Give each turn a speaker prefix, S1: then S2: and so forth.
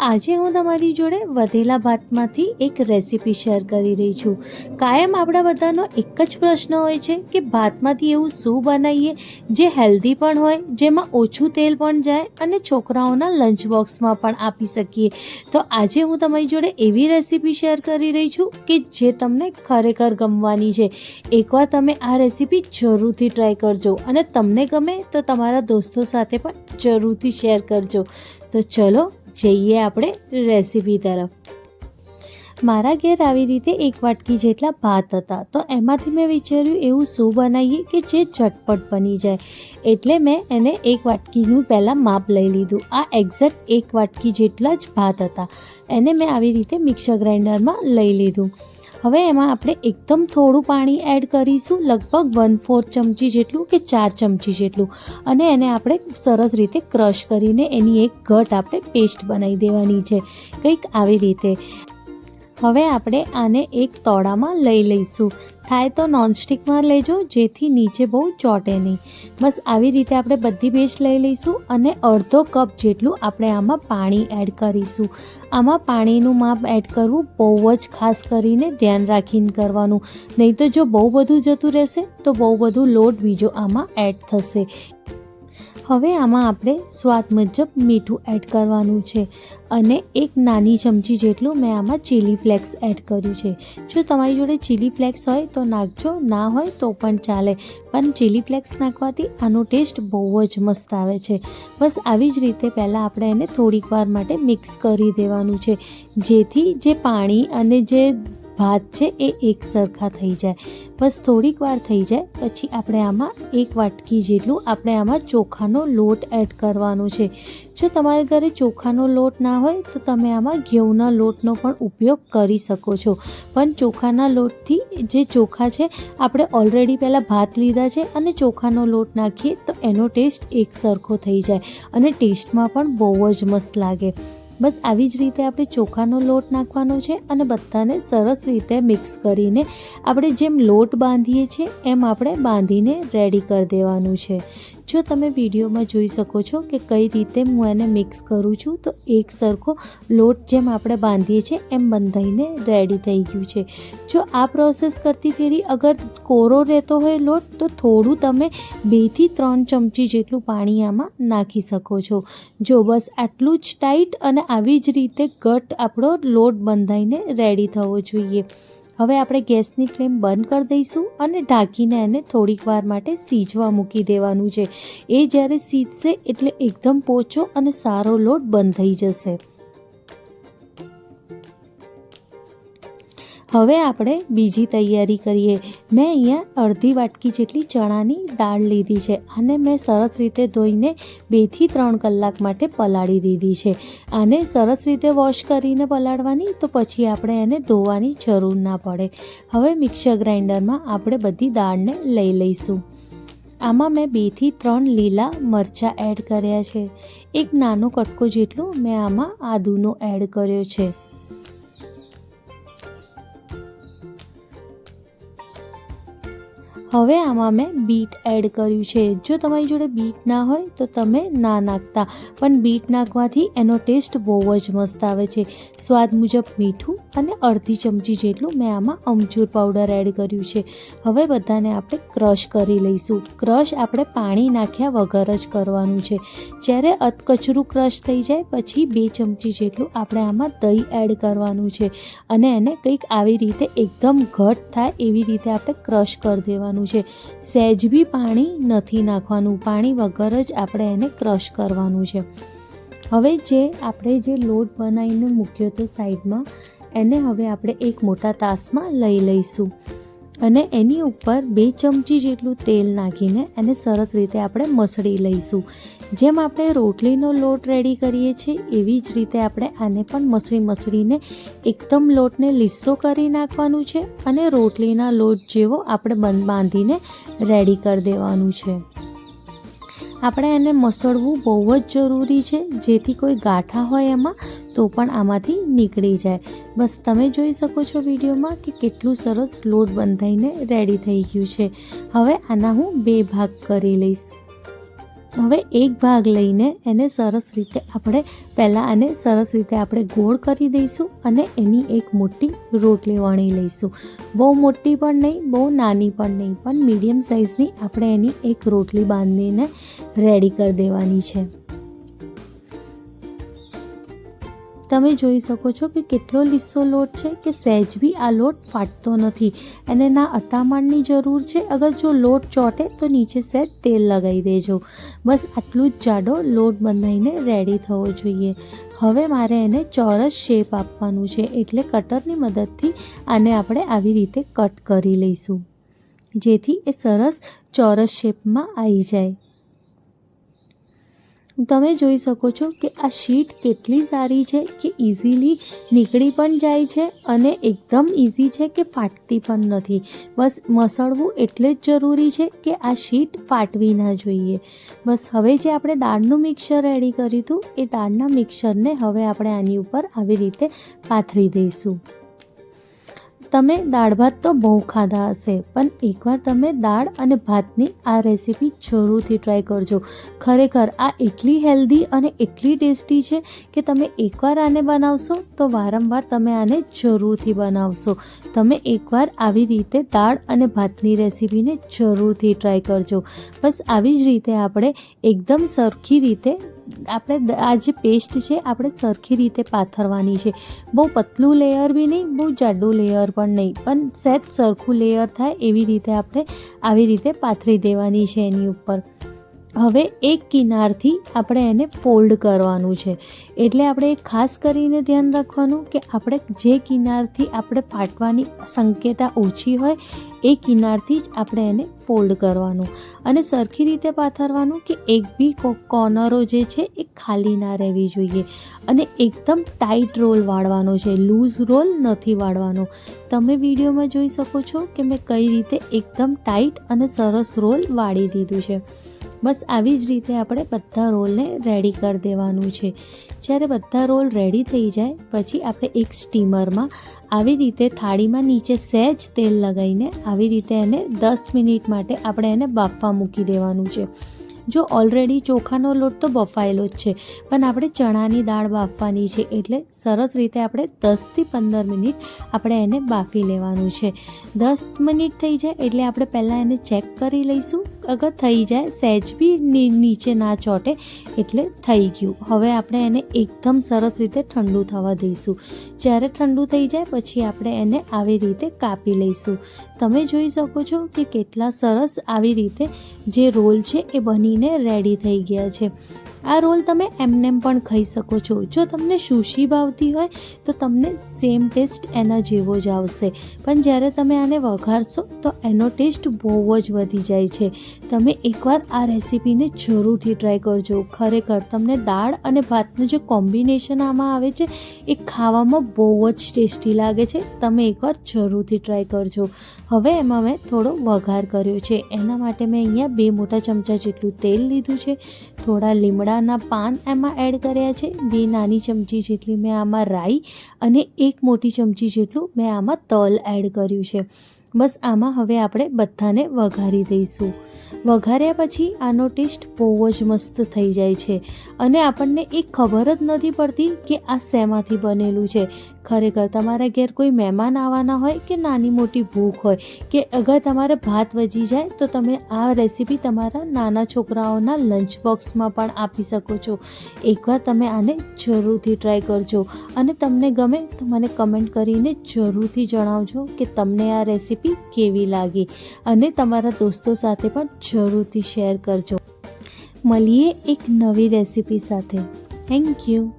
S1: આજે હું તમારી જોડે વધેલા ભાતમાંથી એક રેસીપી શેર કરી રહી છું. કાયમ આપણા બધાનો એક જ પ્રશ્ન હોય છે કે ભાતમાંથી એવું શું બનાવીએ જે હેલ્ધી પણ હોય, જેમાં ઓછું તેલ પણ જાય અને છોકરાઓના લંચ બોક્સમાં પણ આપી શકીએ. તો આજે હું તમારી જોડે એવી રેસીપી શેર કરી રહી છું કે જે તમને ખરેખર ગમવાની છે. એકવાર તમે આ રેસીપી જરૂરથી ટ્રાય કરજો અને તમને ગમે તો તમારા દોસ્તો સાથે પણ જરૂરથી શેર કરજો. તો ચલો જઈએ આપણે રેસીપી તરફ. મારા ઘેર આવી રીતે એક વાટકી જેટલા ભાત હતા, તો એમાંથી મેં વિચાર્યું એવું શું બનાવીએ કે જે ઝટપટ બની જાય. એટલે મેં એને એક વાટકીનું પહેલાં માપ લઈ લીધું. આ એક્ઝેક્ટ એક વાટકી જેટલા જ ભાત હતા. એને મેં આવી રીતે મિક્સર ગ્રાઇન્ડરમાં લઈ લીધું. હવે એમાં આપણે એકદમ થોડું પાણી એડ કરીશું, લગભગ વન ફોર્થ ચમચી જેટલું કે ચાર ચમચી જેટલું. અને એને આપણે સરસ રીતે ક્રશ કરીને એની એક ઘટ આપણે પેસ્ટ બનાવી દેવાની છે. કંઈક આવી રીતે. હવે આપણે આને એક તોડામાં લઈ લઈશું. થાય તો નોનસ્ટિકમાં લેજો, જેથી નીચે બહુ ચોટે નહીં. બસ આવી રીતે આપણે બધી પેસ્ટ લઈ લઈશું અને અડધો કપ જેટલું આપણે આમાં પાણી એડ કરીશું. આમાં પાણીનું માપ એડ કરવું બહુ જ ખાસ કરીને ધ્યાન રાખીને કરવાનું. નહીં તો જો બહુ બધું જતું રહેશે, તો બહુ બધું લોટ બીજો આમાં એડ થશે. હવે આમાં આપણે સ્વાદ મુજબ મીઠું એડ કરવાનું છે અને એક નાની ચમચી જેટલું મેં આમાં ચીલી ફ્લેક્સ એડ કર્યું છે. જો તમારી જોડે ચીલી ફ્લેક્સ હોય તો નાખજો, ના હોય તો પણ ચાલે. પણ ચીલી ફ્લેક્સ નાખવાથી આનો ટેસ્ટ બહુ જ મસ્ત આવે છે. બસ આવી જ રીતે પહેલાં આપણે એને થોડીક વાર માટે મિક્સ કરી દેવાનું છે. જેથી જે પાણી અને જે ભાત છે એ એક સરખા થઈ જાય. બસ થોડીક વાર થઈ જાય, પછી આપણે આમાં એક વાટકી જેટલું આપણે આમાં ચોખાનો લોટ એડ કરવાનો છે. જો તમારે ઘરે ચોખાનો લોટ ના હોય, તો તમે આમાં ઘઉંના લોટનો પણ ઉપયોગ કરી શકો છો. પણ ચોખાના લોટથી જે ચોખા છે, આપણે ઓલરેડી પહેલાં ભાત લીધા છે અને ચોખાનો લોટ નાખીએ, તો એનો ટેસ્ટ એક સરખો થઈ જાય. અને ટેસ્ટમાં પણ બહુ જ મસ્ત લાગે. બસ આવી જ રીતે આપણે ચોખાનો લોટ નાખવાનો છે અને બધાને સરસ રીતે મિક્સ કરીને આપણે જેમ લોટ બાંધીએ છીએ, એમ આપણે બાંધીને રેડી કરી દેવાનું છે. જો તમે વિડીયોમાં જોઈ શકો છો કે કઈ રીતે હું એને મિક્સ કરું છું, તો એક સરખો લોટ જેમ આપણે બાંધીએ છીએ, એમ બંધાઈને રેડી થઈ ગયું છે. જો આ પ્રોસેસ કરતી ફેરી અગર કોરો રહેતો હોય લોટ, તો થોડું તમે બેથી ત્રણ ચમચી જેટલું પાણી આમાં નાખી શકો છો. જો બસ આટલું જ ટાઈટ અને આવી જ રીતે ઘટ આપણો લોટ બંધાઈને રેડી થવો જોઈએ. હવે આપણે ગેસની ફ્લેમ બંધ કરી દઈશું અને ઢાંકીને એને થોડીક વાર માટે સીજવા મૂકી દેવાનું છે. એ જ્યારે સીજશે એટલે એકદમ પોચો અને સારો લોટ બંધ થઈ જશે. હવે આપણે બીજી તૈયારી કરીએ. મેં અહીંયા અડધી વાટકી જેટલી ચણાની દાળ લીધી છે અને મેં સરસ રીતે ધોઈને બેથી ત્રણ કલાક માટે પલાળી દીધી છે. આને સરસ રીતે વોશ કરીને પલાળવાની તો પછી આપણે એને ધોવાની જરૂર ના પડે. હવે મિક્સર ગ્રાઇન્ડરમાં આપણે બધી દાળને લઈ લઈશું. આમાં મેં બેથી ત્રણ લીલા મરચાં એડ કર્યા છે. એક નાનો કટકો જેટલો મેં આમાં આદુનો એડ કર્યો છે. હવે આમાં મેં બીટ એડ કર્યું છે. જો તમારી જોડે બીટ ના હોય તો તમે ના નાખતા, પણ બીટ નાખવાથી એનો ટેસ્ટ બહુ જ મસ્ત આવે છે. સ્વાદ મુજબ મીઠું અને અડધી ચમચી જેટલું મેં આમાં અમચૂર પાવડર એડ કર્યું છે. હવે બધાને આપણે ક્રશ કરી લઈશું. ક્રશ આપણે પાણી નાખ્યા વગર જ કરવાનું છે. જ્યારે અધકચરું ક્રશ થઈ જાય, પછી બે ચમચી જેટલું આપણે આમાં દહીં એડ કરવાનું છે. અને એને કંઈક આવી રીતે એકદમ ઘટ થાય એવી રીતે આપણે ક્રશ કરી દેવાનું કરવાનું છે. સહેજ બી પાણી નથી નાખવાનું. પાણી વગર જ આપણે એને ક્રશ કરવાનું છે. હવે જે આપણે જે લોટ બનાવીને મૂક્યો હતો સાઈડમાં, એને હવે આપણે એક મોટા તાસમાં લઈ લઈશું. અને એની ઉપર બે ચમચી જેટલું તેલ નાખીને એને સરસ રીતે આપણે મસળી લઈશું. જેમ આપણે રોટલીનો લોટ રેડી કરીએ છીએ, એવી જ રીતે આપણે આને પણ મસળી મસળીને એકદમ લોટને લીસ્સો કરી નાખવાનું છે અને રોટલીના લોટ જેવો આપણે બંધ બાંધીને રેડી કરી દેવાનું છે. આપણે એને મસળવું બહુ જ જરૂરી છે. જેથી કોઈ ગાંઠા હોય એમાં, તો પણ આમાંથી નીકળી જાય. બસ તમે જોઈ શકો છો વિડીયોમાં કે કેટલું સરસ લોટ બંધાઈને રેડી થઈ ગયું છે. હવે આના હું બે ભાગ કરી લઈશ. હવે એક ભાગ લઈને એને સરસ રીતે આપણે પહેલાં આને સરસ રીતે આપણે ગોળ કરી દઈશું અને એની એક મોટી રોટલી વણી લઈશું. બહુ મોટી પણ નહીં, બહુ નાની પણ નહીં, પણ મીડિયમ સાઇઝની આપણે એની એક રોટલી બાંધીને રેડી કરી દેવાની છે. તમે જોઈ શકો છો કે કેટલો લીસો લોટ છે કે સહેજ બી આ લોટ ફાટતો નથી. અને ના અટામણની જરૂર છે. અગર જો લોટ ચોટે તો નીચે સહેજ તેલ લગાવી દેજો. બસ આટલું જ જાડો લોટ બંધાઈને રેડી થવો જોઈએ. હવે મારે એને ચોરસ શેપ આપવાનું છે. એટલે કટરની મદદથી આને આપણે આવી રીતે કટ કરી લઈશું. જેથી એ સરસ ચોરસ શેપમાં આવી જાય. તમે જોઈ શકો છો કે આ શીટ કેટલી સારી છે કે ઇઝીલી નીકળી પણ જાય છે અને એકદમ ઇઝી છે કે ફાટતી પણ નથી. બસ મસળવું એટલે જ જરૂરી છે કે આ શીટ ફાટવી ના જોઈએ. બસ હવે જે આપણે દાળનું મિક્સર રેડી કર્યું હતું, એ દાળના મિક્સરને હવે આપણે આની ઉપર આવી રીતે પાથરી દઈશું. તમે દાળ ભાત તો બહુ ખાધા હશે, પણ એકવાર તમે દાળ અને ભાતની આ રેસીપી જરૂરથી ટ્રાય કરજો. ખરેખર આ એટલી હેલ્ધી અને એટલી ટેસ્ટી છે કે તમે એકવાર આને બનાવશો તો વારંવાર તમે આને જરૂરથી બનાવશો. તમે એકવાર આવી રીતે દાળ અને ભાતની રેસીપીને જરૂરથી ટ્રાય કરજો. બસ આવી જ રીતે આપણે એકદમ સરખી રીતે આપણે આ જે પેસ્ટ છે, આપણે સરખી રીતે પાથરવાની છે. બહુ પતલું લેયર બી નહીં, બહુ જાડું લેયર પણ નહીં. પણ સેજ સરખું લેયર થાય એવી રીતે આપણે આવી રીતે પાથરી દેવાની છે એની ઉપર. હવે એક કિનારથી આપણે એને ફોલ્ડ કરવાનું છે. એટલે આપણે ખાસ કરીને ધ્યાન રાખવાનું કે આપણે જે કિનારથી આપણે ફાટવાની સંકેતા ઓછી હોય, એ કિનારથી જ આપણે એને ફોલ્ડ કરવાનું. અને સરખી રીતે પાથરવાનું કે એક બી કોર્નરો જે છે એ ખાલી ના રહેવી જોઈએ. અને એકદમ ટાઈટ રોલ વાળવાનો છે લૂઝ રોલ નથી વાળવાનો. તમે વિડીયોમાં જોઈ શકો છો કે મેં કઈ રીતે એકદમ ટાઈટ અને સરસ રોલ વાળી દીધું છે. બસ આવી જ રીતે આપણે બધા રોલને રેડી કરી દેવાનું છે. જ્યારે બધા રોલ રેડી થઈ જાય, પછી આપણે એક સ્ટીમરમાં આવી રીતે થાળીમાં નીચે સહેજ તેલ લગાવીને આવી રીતે એને દસ મિનિટ માટે આપણે એને બાફવા મૂકી દેવાનું છે. જો ઓલરેડી ચોખાનો લોટ તો બફાયેલો જ છે, પણ આપણે ચણાની દાળ બાફવાની છે એટલે સરસ રીતે આપણે દસથી પંદર મિનિટ આપણે એને બાફી લેવાનું છે. દસ મિનિટ થઈ જાય એટલે આપણે પહેલાં એને ચેક કરી લઈશું. અગર થઈ જાય, સહેજ બી નીચે ના ચોટે એટલે થઈ ગયું. હવે આપણે એને એકદમ સરસ રીતે ઠંડુ થવા દઈશું. જ્યારે ઠંડુ થઈ જાય, પછી આપણે એને આવી રીતે કાપી લઈશું. તમે જોઈ શકો છો કે કેટલા સરસ આવી રીતે જે રોલ છે એ બનીને રેડી થઈ ગયા છે. આ રોલ તમે એમનેમ પણ ખાઈ શકો છો. જો તમને સુશી ભાવતી હોય, તો તમને સેમ ટેસ્ટ એના જેવો જ આવશે. પણ જ્યારે તમે આને વઘારશો, તો એનો ટેસ્ટ બહુ જ વધી જાય છે. તમે એકવાર આ રેસીપીને જરૂરથી ટ્રાય કરજો. ખરેખર તમને દાળ અને ભાતનું જે કોમ્બિનેશન આમાં આવે છે, એ ખાવામાં બહુ જ ટેસ્ટી લાગે છે. તમે એકવાર જરૂરથી ટ્રાય કરજો. હવે એમાં મેં થોડો વઘાર કર્યો છે. એના માટે મેં અહીંયા બે મોટા ચમચા જેટલું તેલ લીધું છે. થોડા લીમડાના પાન એમાં એડ કર્યા છે. બે નાની ચમચી જેટલી મેં આમાં રાઈ અને એક મોટી ચમચી જેટલું મેં આમાં તલ એડ કર્યું છે. બસ આમાં હવે આપણે બધાને વઘારી દઈશું. વઘાર્યા પછી આનો ટેસ્ટ બહુ જ મસ્ત થઈ જાય છે. અને આપણને એ ખબર જ નથી પડતી કે આ શેમાંથી બનેલું છે. ખરેખર તમારા ઘેર કોઈ મહેમાન આવવાના હોય કે નાની મોટી ભૂખ હોય કે અગર તમારે ભાત વજી જાય તો તમે આ રેસીપી તમારા નાના છોકરાઓના લંચ બોક્સમાં પણ આપી શકો છો. એકવાર તમે આને જરૂરથી ટ્રાય કરજો અને તમને ગમે તો મને કમેન્ટ કરીને જરૂરથી જણાવજો કે તમને આ રેસીપી કેવી લાગી અને તમારા દોસ્તો સાથે પણ જરૂરથી શેર કરજો. મળીએ એક નવી રેસીપી સાથે. Thank you.